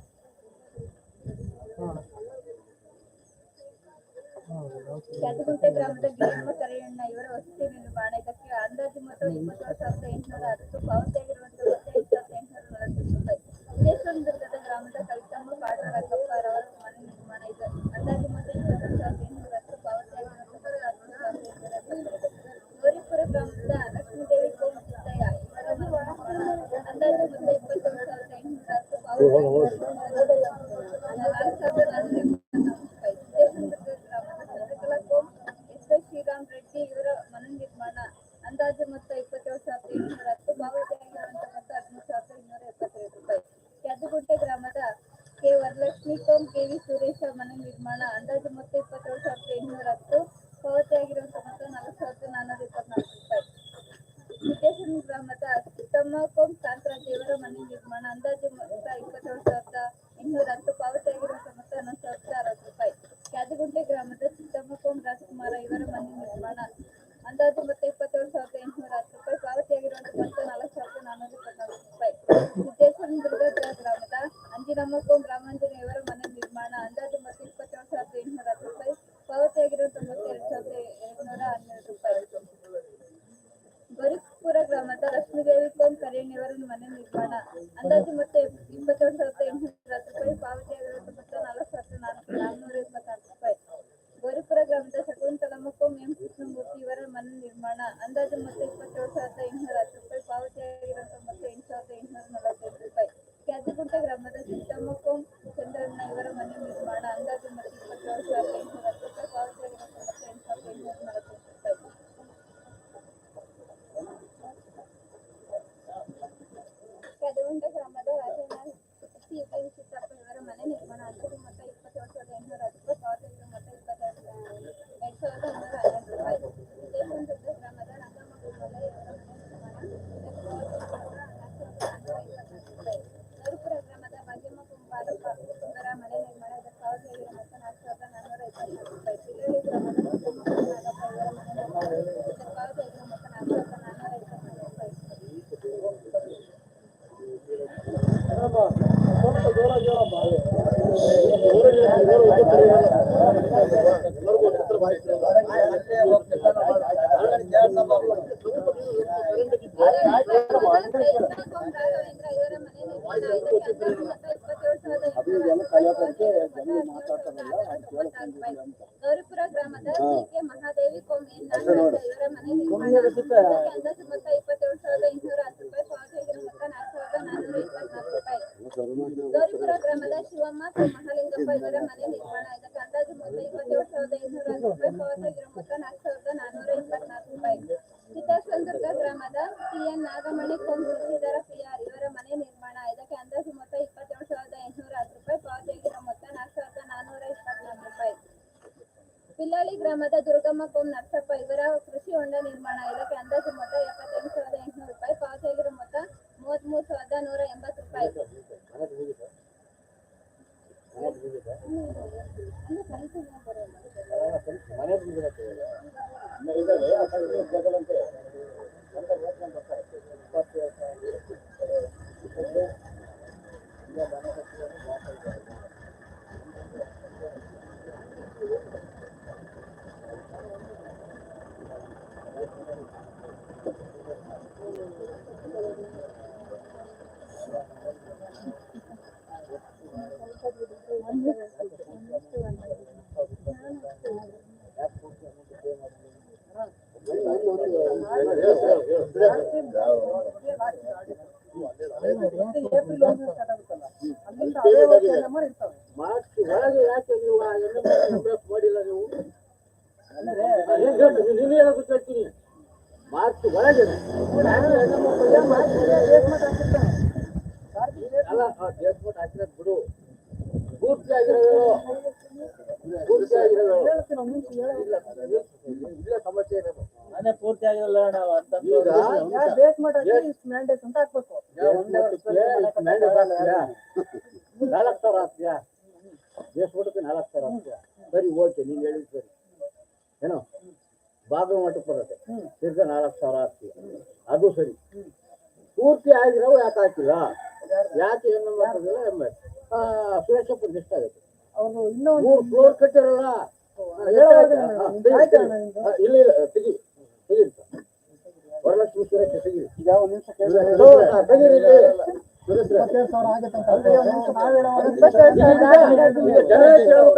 ಕ್ಯಾತಗುಂಟೆ ಗ್ರಾಮದ ಗಿರಿಯಮ್ಮ ಕರಿಯಣ್ಣ ಇವರ ವಸತಿ ನಿರ್ಮಾಣ ಇದಕ್ಕೆ ಅಂದಾಜು ಮೊತ್ತ ಇಪ್ಪತ್ತೇಳು ಸಾವಿರದ ಎಂಟುನೂರ ಹತ್ತು ಪಾವತಿಯಾಗಿರುವಂತಹ ಮೊತ್ತ ಎಂಟು ಸಾವಿರದ ಎಂಟುನೂರ ನಲವತ್ತು ರೂಪಾಯಿ ವಿದೇಶ್ವರದುರ್ಗದ ಗ್ರಾಮದ ಕವಿತಮ್ಮ ಪಾಟರಾಕಪ್ಪ ರವರ ಮನೆ ನಿರ್ಮಾಣ ಇದೆ ಅಂದಾಜು ಮೊತ್ತ ಇಪ್ಪತ್ತೇಳು ಸಾವಿರದ ಎಂಟುನೂರ ಹತ್ತು ಪಾವತಿಯಾಗಿರುವಂತಹ ಹದಿಮೂರು ಸಾವಿರದ ಎಂಟುನೂರ ಎಪ್ಪತ್ತೈದು ಗೌರಿಪುರ ಗ್ರಾಮದ ಲಕ್ಷ್ಮೀದೇವಿ ಕೋಮ ಸಿದ್ದಯ್ಯ ಇವರ ಮನೆ ನಿರ್ಮಾಣ ಅಂದಾಜು ಮೊತ್ತ ಇಪ್ಪತ್ತೇಳು ಸಾವಿರದ ಎಂಟುನೂರ ಹತ್ತು ಪಾವತಿಯಾಗಿರುವಂತಹ ನಾಲ್ಕು ಸಾವಿರದ ನಾನ್ನೂರ ಎಪ್ಪತ್ನಾಲ್ಕು ರೂಪಾಯಿ ವಿದೇಶದುರ್ಗ ಗ್ರಾಮದ ಚಂದ್ರಕಲಾ ಕೋಮ್ ಎಸ್ ಎಸ್ ಶ್ರೀರಾಮ್ ರೆಡ್ಡಿ ಇವರ ಮನೆ ನಿರ್ಮಾಣ ಅಂದಾಜು ಮೊತ್ತ ಇಪ್ಪತ್ತೇಳು ಸಾವಿರದ ಎಂಟುನೂರ ಹತ್ತು ಪಾವತಿಯಾಗಿರುವಂತಹ ಮೊತ್ತ ಹದಿಮೂರು ಸಾವಿರದ ಇನ್ನೂರ ಎಪ್ಪತ್ತೆರಡು ರೂಪಾಯಿ ಕ್ಯಾದುಗುಂಟೆ ಗ್ರಾಮದ ಕೆ ವರಲಕ್ಷ್ಮಿ ಕೋಮ್ ಕೆ ವಿ ಸುರೇಶ ಮನೆ ನಿರ್ಮಾಣ ಅಂದಾಜು ಮೊತ್ತ ಇಪ್ಪತ್ತೇಳು ಸಾವಿರದ ಎಂಟುನೂರ ಹತ್ತು ಪಾವತಿಯಾಗಿರುವಂತಹ ಮೊತ್ತ ನಾಲ್ಕು ಸಾವಿರದ ನಾನ್ನೂರ ಇಪ್ಪತ್ನಾಲ್ಕು ರೂಪಾಯಿ ಸಿದ್ದೇಶ್ವರ ಗ್ರಾಮದ ಸಿದ್ದಮ್ಮ ಕೋಮ್ ಕಾಂತರಾಜ್ ಇವರ ಮನೆ ನಿರ್ಮಾಣ ಅಂದಾಜು ಮೊತ್ತ ಇಪ್ಪತ್ತೇಳು ಸಾವಿರದ ಇನ್ನೂರ ಹತ್ತು ಪಾವತಿಯಾಗಿರುವಂತಹ ಮೊತ್ತ ಹನ್ನೊಂದು ಸಾವಿರದ ಅರವತ್ತು ರೂಪಾಯಿ ಕ್ಯಾದಗುಂಟೆ ಗ್ರಾಮದ ಸಿದ್ದಮ್ಮ ಕೋಮ್ ರಾಜ್ಕುಮಾರ ಇವರ ಮನೆ ನಿರ್ಮಾಣ ಅಂದಾಜು ಮೊತ್ತ ಇಪ್ಪತ್ತೇಳು ಸಾವಿರದ ಎಂಟುನೂರ ಹತ್ತು ರೂಪಾಯಿ ಪಾವತಿಯಾಗಿರುವಂತಹ ಮೊತ್ತ ನಾಲ್ಕು ಸಾವಿರದ ನಾನ್ನೂರ ಇಪ್ಪತ್ನಾಲ್ಕು ರೂಪಾಯಿ ಸಿದ್ದೇಶ್ವರ ಗ್ರಾಮದ ಅಂಜಿನಮ್ಮ ಕೋಮ್ ರಾಮಾಂಜನ ಇವರ ಮನೆ ನಿರ್ಮಾಣ ಅಂದಾಜು ಮೊತ್ತ ಇಪ್ಪತ್ತೇಳು ಸಾವಿರದ ಎಂಟುನೂರ ಹತ್ತು ರೂಪಾಯಿ ಪಾವತಿಯಾಗಿರುವಂತಹ ಮೊತ್ತ ಎರಡು ಸಾವಿರದ ಎರಡುನೂರ ಹನ್ನೆರಡು ರೂಪಾಯಿ ಗೌರಿಪುರ ಗ್ರಾಮದ ಲಕ್ಷ್ಮೀದೇವಿ ಕೋಮ್ ಕರೇಣಿಯವರ ಮನೆ ನಿರ್ಮಾಣ ಅಂದಾಜು ಮತ್ತೆ ಇಪ್ಪತ್ತೇಳು ಸಾವಿರದ ಎಂಟುನೂರ ಹತ್ತು ರೂಪಾಯಿ ಪಾವತಿಯಾಗಿರುವಂತಹ ಮೊತ್ತ ನಾಲ್ಕು ಸಾವಿರದ ನಾಲ್ಕು ನಾನ್ನೂರ ಇಪ್ಪತ್ನಾಲ್ಕು ರೂಪಾಯಿ ಗೌರಿಪುರ ಗ್ರಾಮದ ಶಕುಂತಲಮ್ಮ ಕೋಮ್ ಎಂ ಕೃಷ್ಣಮೂರ್ತಿ ಇವರ ಮನೆ ನಿರ್ಮಾಣ ಅಂದಾಜು ಮೊತ್ತ ಇಪ್ಪತ್ತೇಳು ಸಾವಿರದ ಎಂಟುನೂರ ಹತ್ತು ರೂಪಾಯಿ ಪಾವತಿಯಾಗಿರುವಂತಹ ಮೊತ್ತ ಎಂಟು ಸಾವಿರದ ಎಂಟುನೂರ ನಲವತ್ತೈದು ರೂಪಾಯಿ ಕ್ಯಾದಗುಂಟ ಗ್ರಾಮದ ಸಿದ್ದಮ್ಮ ಕೋಮ್ ಚಂದ್ರಣ್ಣ ಇವರ ಮನೆ ನಿರ್ಮಾಣ ಅಂದಾಜು ಮೊತ್ತ ಇಪ್ಪತ್ತೇಳು ಸಾವಿರದ ಎಂಟುನೂರ ಹತ್ತು ರೂಪಾಯಿ ಪಾವತಿಯಾಗಿರುವಂತಹ ಮೊತ್ತ ಎಂಟು ಸಾವಿರದ ಎಂಟುನೂರ ನಲವತ್ತೈದು ರೂಪಾಯಿ ಕದಗುಂಟ ಗ್ರಾಮದ ರಾಜಣ್ಣ ಸಿ ಎಂ ಚಿತ್ತಪ್ಪ ಇವರ ಮನೆ ನಿರ್ಮಾಣ ಅಂದಾಜು ಮೊತ್ತ ಇಪ್ಪತ್ತೇಳು ಸಾವಿರದ ಎಂಟುನೂರ ಹತ್ತು ರೂಪಾಯಿ ಪಾವತಿಯಾಗಿರುವ ಮೊತ್ತ ಇಪ್ಪತ್ತೆರಡು ಎರಡು ಸಾವಿರದ ಇನ್ನೂರ ಹನ್ನೆರಡು ರೂಪಾಯಿ ವಿಜಯಪುರ ಗ್ರಾಮದ ರಂಗಮ್ಮ ಗುರುಮಲ ಇವರ ಮನೆ ನಿರ್ಮಾಣ ಗರುಪುರ ಗ್ರಾಮದ ಭಾಗ್ಯಮ್ಮ ಕುಂಬಾರಪ್ಪ ಇವರ ಮನೆ ನಿರ್ಮಾಣ ಇದಕ್ಕೆ ಪಾವತಿಯಾಗಿರುವ ಮೊತ್ತ ನಾಲ್ಕು ಸಾವಿರದ ನಾನ್ನೂರ ಇಪ್ಪತ್ನಾಲ್ಕು ರೂಪಾಯಿ ಚಿಲ್ಲಳ್ಳಿ ಗ್ರಾಮದ ಮುದ್ದಮ್ಮ ನಾಗಪ್ಪ ಇವರ ಮನೆ ನಿರ್ಮಾಣ ಇದಕ್ಕೆ ಪಾವತಿಯಾಗಿರುವ ಮೊತ್ತ ನಾಲ್ಕು ಸಾವಿರದ ನಾನ್ನೂರ ಇಪ್ಪತ್ನಾಲ್ಕು ರೂಪಾಯಿ ಗೌರಿಪುರ ಗ್ರಾಮದ ಕೆ ಮಹಾದೇವಿ ಅಂದಾಜು ಮೊತ್ತ ಇಪ್ಪತ್ತೇಳು ಸಾವಿರದ ರೂಪಾಯಿ ನಾಲ್ಕು ಸಾವಿರದ ಇಪ್ಪತ್ನಾಲ್ಕು ರೂಪಾಯಿ ಗೌರಿಪುರ ಗ್ರಾಮದ ಶಿವಮ್ಮ. ಮಹಾಲಿಂಗಪ್ಪ ಇವರ ಮನೆ ನಿರ್ಮಾಣ ಇದಕ್ಕೆ ಅಂದಾಜು ಮೊತ್ತ ಇಪ್ಪತ್ತೇಳು ಸಾವಿರದ ರೂಪಾಯಿ ಪಾವತಿಯಾಗಿರೋ ಮೊತ್ತ ನಾಲ್ಕು ಸಾವಿರದ ನಾನ್ನೂರ ರೂಪಾಯಿ ಗ್ರಾಮದ ಎನ್ ನಾಗಮಣಿ ಕೋಮ್ ಪಿಲ್ಲಳ್ಳಿ ಗ್ರಾಮದ ದುರ್ಗಮ್ಮ ಕೋಮ್ ನರಸಪ್ಪ ಇವರ ಕೃಷಿ ಹೊಂಡ ನಿರ್ಮಾಣ ಇದಕ್ಕೆ ಅಂದಾಜು ಮೊತ್ತ ಎಪ್ಪತ್ತೈದು ಸಾವಿರದ ಎಂಟುನೂರು ರೂಪಾಯಿ ಪಾವತಿಯಾಗಿರೋ ಮೊತ್ತ ಮೂವತ್ಮೂರು ಸಾವಿರದ ನೂರ ಎಂಬತ್ತು ರೂಪಾಯಿ ಏಪ್ರಿಲ್ ಮಾರ್ಚ್ ಒಳಗೆ ಯಾಕೆ ನೀವು ಮಾಡಿಲ್ಲ ನೀವು? ನೀನು ಹೇಳೋದು ಕೇಳ್ತೀನಿ ಮಾರ್ಚ್ ಒಳಗೆ ಅಲ್ಲ ಡೇಟ್ಮೆಂಟ್ ಹಾಕಿರೋದು ಬಿಡು ಪೂರ್ತಿ ಆಗಿರೋದು ಪೂರ್ತಿ ಆಗಿರೋದು ಇಲ್ಲ ಸಮಸ್ಯೆ ಇರೋದು ಮನೆ ಪೂರ್ತಿ ಆಗಿರಲ್ಲ ನಾವು ಅಂತ ಇಷ್ಟು ಮ್ಯಾಂಡೇಟ್ ಅಂತ ಹಾಕ್ಬೇಕು. ನಾಲ್ಕು ಸಾವಿರ ಆಗ್ತೀಯಾ ಬಿಡುತ್ತೆ ನಾಲ್ಕು ಸಾವಿರ ಆಗ್ತೀಯಾ ಸರಿ ಓಕೆ ನೀನು ಹೇಳಿದ್ ಸರಿ. ಏನೋ? ಬಾಗಿಲು ಮಟ್ಟಕ್ಕೆ ಬರುತ್ತೆ ತಿರ್ಗಾ ನಾಲ್ಕು ಸಾವಿರ ಆಗ್ತೀಯ ಅದು ಸರಿ. ಪೂರ್ತಿ ಆಗಿರೋ ಯಾಕೆ ಹಾಕಿಲ್ಲ? ಯಾಕೆ ಏನು ಮಾಡೋದಿಲ್ಲ ಎಂಬ ಸುರೇಶಪ್ಪನ ಎಷ್ಟಾಗುತ್ತೆ ಅವನು ಇನ್ನೂ ಮೂರು ಫ್ಲೋರ್ ಕಟ್ಟಿರಲ್ಲ? ಇಲ್ಲ ಇಲ್ಲ ತೆಗಿ. ತೆಗಿ ವರಲಕ್ಷ್ಮಿ ಸುರೇಶ ತೆಗಿ ಈಗ ಒಂದ್ ನಿಮಿಷ ಸಾವಿರ ಆಗತ್ತೆ